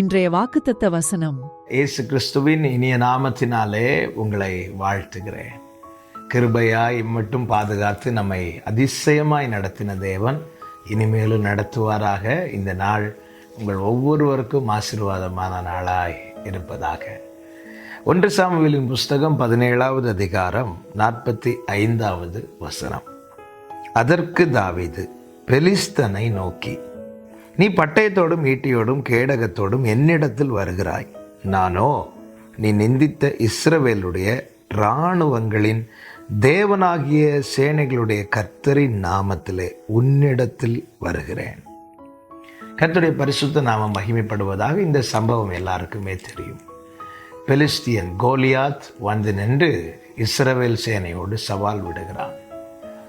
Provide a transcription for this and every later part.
இன்றைய வாக்குத்தத்த வசனம். இயேசு கிறிஸ்துவின் இனிய நாமத்தினாலே உங்களை வாழ்த்துகிறேன். கிருபையாய் இம்மட்டும் பாதுகாத்து நம்மை அதிசயமாய் நடத்தின தேவன் இனிமேலும் நடத்துவாராக. இந்த நாள் உங்கள் ஒவ்வொருவருக்கும் ஆசீர்வாதமான நாளாய் இருப்பதாக. ஒன்று சாமுவேலின் புஸ்தகம் பதினேழாவது அதிகாரம் நாற்பத்தி ஐந்தாவது வசனம். அதற்கு தாவிது பெலிஸ்தனை நோக்கி நீ பட்டயத்தோடும் ஈட்டியோடும் கேடகத்தோடும் என்னிடத்தில் வருகிறாய். நானோ நீ நிந்தித்த இஸ்ரவேலுடைய இராணுவங்களின் தேவனாகிய சேனைகளுடைய கர்த்தரின் நாமத்திலே உன்னிடத்தில் வருகிறேன். கர்த்தருடைய பரிசுத்த நாமம் மகிமைப்படுவதாக இந்த சம்பவம் எல்லாருக்குமே தெரியும். பெலிஸ்தியன் கோலியாத் வந்து நின்று இஸ்ரவேல் சேனையோடு சவால் விடுகிறான்.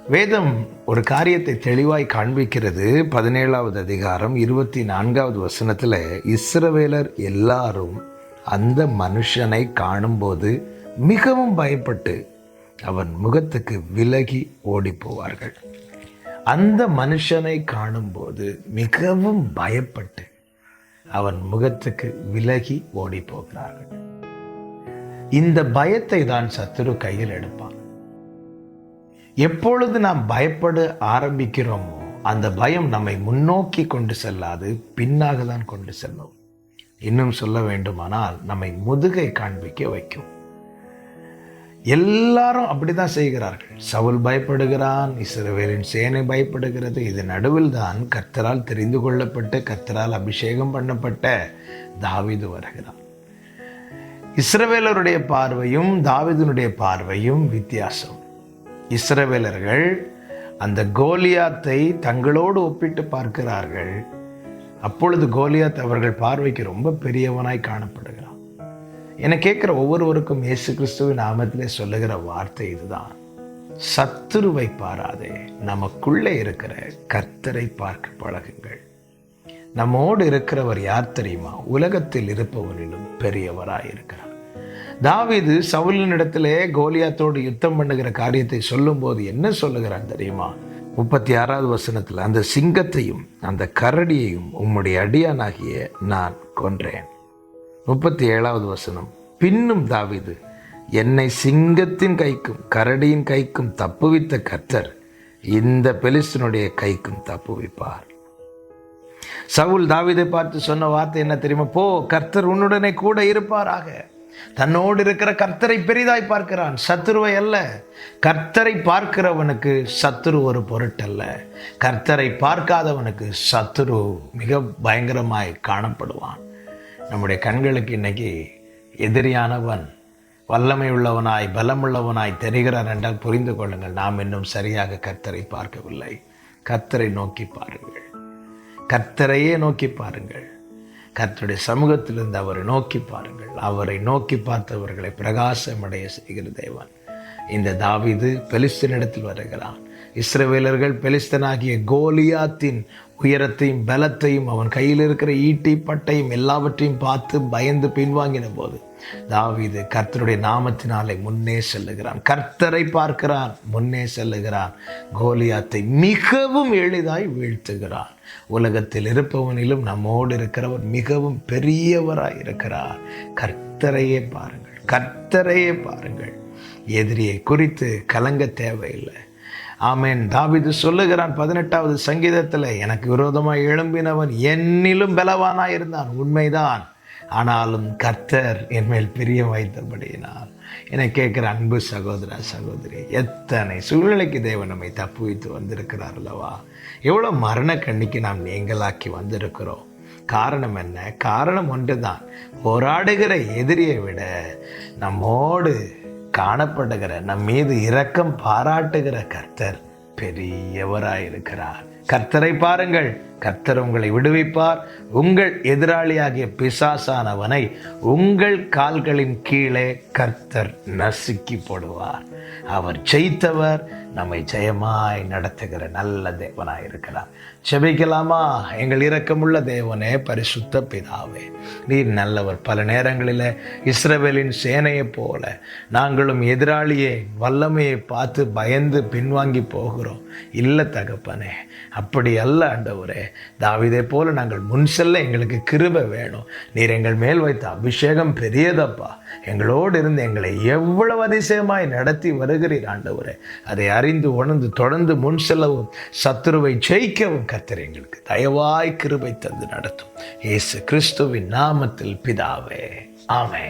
வேதம் ஒரு காரியத்தை தெளிவாய் காண்பிக்கிறது பதினேழாவது அதிகாரம் இருபத்தி நான்காவது வசனத்தில் இஸ்ரவேலர் எல்லாரும் அந்த மனுஷனை காணும்போது மிகவும் பயப்பட்டு அவன் முகத்துக்கு விலகி ஓடி போவார்கள் அந்த மனுஷனை காணும்போது மிகவும் பயப்பட்டு அவன் முகத்துக்கு விலகி ஓடி போகிறார்கள் இந்த பயத்தை தான் சத்துரு கையில் எடுப்பான். எப்பொழுது நாம் பயப்பட ஆரம்பிக்கிறோமோ அந்த பயம் நம்மை முன்னோக்கி கொண்டு செல்லாது பின்னாக தான் கொண்டு செல்லும். இன்னும் சொல்ல வேண்டுமானால் நம்மை முதுகை காண்பிக்க வைக்கும். எல்லாரும் அப்படிதான் செய்கிறார்கள். சவுல் பயப்படுகிறான் இஸ்ரவேலின் சேனை பயப்படுகிறது. இது நடுவில் தான் கர்த்தரால் தெரிந்து கொள்ளப்பட்ட கர்த்தரால் அபிஷேகம் பண்ணப்பட்ட தாவிது வருகிறான். இஸ்ரவேலருடைய பார்வையும் தாவிதனுடைய பார்வையும் வித்தியாசம். இஸ்ரவேலர்கள் அந்த கோலியாத்தை தங்களோடு ஒப்பிட்டு பார்க்கிறார்கள். அப்பொழுது கோலியாத் அவர்கள் பார்வைக்கு ரொம்ப பெரியவனாய் காணப்படுகிறான். என கேட்குற ஒவ்வொருவருக்கும் இயேசு கிறிஸ்துவின் நாமத்திலே சொல்லுகிற வார்த்தை இதுதான். சத்துருவை பாராதே நமக்குள்ளே இருக்கிற கர்த்தரை பார்க்க பழகுங்கள். நம்மோடு இருக்கிறவர் யார் தெரியுமா? உலகத்தில் இருப்பவரிலும் பெரியவராக இருக்கிறார் தாவிது சவுலினிடத்திலே கோலியாத்தோடு யுத்தம் பண்ணுகிற காரியத்தை சொல்லும்போது என்ன சொல்லுகிறான் தெரியுமா? முப்பத்தி ஆறாவது வசனத்தில் அந்த சிங்கத்தையும் அந்த கரடியையும் உம்முடைய அடியானாகிய நான் கொன்றேன். முப்பத்தி ஏழாவது வசனம் பின்னும் தாவிது என்னை சிங்கத்தின் கைக்கும் கரடியின் கைக்கும் தப்புவித்த கர்த்தர் இந்த பெலிஸ்தனுடைய கைக்கும் தப்புவிப்பார். சவுல் தாவிதை பார்த்து சொன்ன வார்த்தை என்ன தெரியுமா? போ கர்த்தர் உன்னுடனே கூட இருப்பாராக. தன்னோடு இருக்கிற கர்த்தரை பெரிதாய் பார்க்கிறான். சத்துருவை அல்ல. கர்த்தரை பார்க்கிறவனுக்கு சத்துரு ஒரு பொருட்டல்ல. கர்த்தரை பார்க்காதவனுக்கு சத்துரு மிக பயங்கரமாய் காணப்படுவான். நம்முடைய கண்களுக்கு இன்னைக்கு எதிரியானவன் வல்லமை உள்ளவனாய் பலமுள்ளவனாய் தெரிகிறான் என்றால் புரிந்து கொள்ளுங்கள். நாம் இன்னும் சரியாக கர்த்தரை பார்க்கவில்லை. கர்த்தரை நோக்கி பாருங்கள். கர்த்தரையே நோக்கி பாருங்கள். கர்த்தருடைய சமூகத்திலிருந்து அவரை நோக்கி பாருங்கள். அவரை நோக்கி பார்த்தவர்களை பிரகாசமடைய செய்கிற தேவன். இந்த தாவிது பெலிஸ்தனிடத்தில் வருகிறான். இஸ்ரவேலர்கள் பெலிஸ்தனாகிய கோலியாத்தின் உயரத்தையும் பலத்தையும் அவன் கையில் இருக்கிற ஈட்டி பட்டையும் எல்லாவற்றையும் பார்த்து பயந்து பின்வாங்கின போது தாவிது கர்த்தருடைய நாமத்தினாலே முன்னே செல்லுகிறான். கர்த்தரை பார்க்கிறான் முன்னே செல்லுகிறான். கோலியாத்தை மிகவும் எளிதாய் வீழ்த்துகிறான். உலகத்தில் இருப்பவனிலும் நம்மோடு இருக்கிறவர் மிகவும் பெரியவராய் இருக்கிறார். கர்த்தரையே பாருங்கள் கர்த்தரையே பாருங்கள். எதிரியை குறித்து கலங்க தேவையில்லை. ஆமேன். தாவிது சொல்லுகிறான் பதினெட்டாவது சங்கீதத்தில் எனக்கு விரோதமாக எழும்பினவன் என்னிலும் பலவானாக இருந்தான். உண்மைதான். ஆனாலும் கர்த்தர் என் மேல் பிரியம் வைத்தபடியினால் என்னை கேட்குற அன்பு சகோதர சகோதரி எத்தனை சூழ்நிலைக்கு தேவன் நம்மை தப்பு வைத்து வந்திருக்கிறார் அல்லவா? எவ்வளோ மரண கண்ணிக்கு நாம் நீங்களாக்கி வந்திருக்கிறோம். காரணம் என்ன? காரணம் ஒன்று தான் போராடுகிற எதிரியை விட நம்மோடு காணப்படுகிற நம் மீது இரக்கம் பாராட்டுகிற கர்த்தர் பெரியவராயிருக்கிறார். கர்த்தரை பாருங்கள். கர்த்தர் உங்களை விடுவிப்பார். உங்கள் எதிராளியாகிய பிசாசானவனை உங்கள் கால்களின் கீழே கர்த்தர் நசுக்கி போடுவார் அவர் ஜெயித்தவர் நம்மை ஜெயமாய் நடத்துகிற நல்ல தேவனாய் இருக்கிறார். செபிக்கலாமா எங்கள் இரக்கமுள்ள தேவனே பரிசுத்த பிதாவே நீர் நல்லவர். பல நேரங்களில் இஸ்ரவேலின் சேனையைப் போல நாங்களும் எதிராளியை வல்லமையை பார்த்து பயந்து பின்வாங்கி போகிறோம். இல்லை தகப்பனே அப்படி அல்ல ஆண்டவரே தாவிதை போல நாங்கள் முன் செல்ல எங்களுக்கு கிருபை வேணும். நீர் எங்கள் மேல் வைத்த அபிஷேகம் பெரியதப்பா. எங்களோடு இருந்து எங்களை எவ்வளவு அதிசயமாய் நடத்தி வருகிறீர் ஆண்டவரே. அதை அறிந்து உணர்ந்து தொடர்ந்து முன் செல்லவும் சத்துருவை ஜெயிக்கவும் கத்திர எங்களுக்கு தயவாய் கிருபை தந்து நடத்தும். இயேசு கிறிஸ்துவின் நாமத்தில் பிதாவே. ஆமே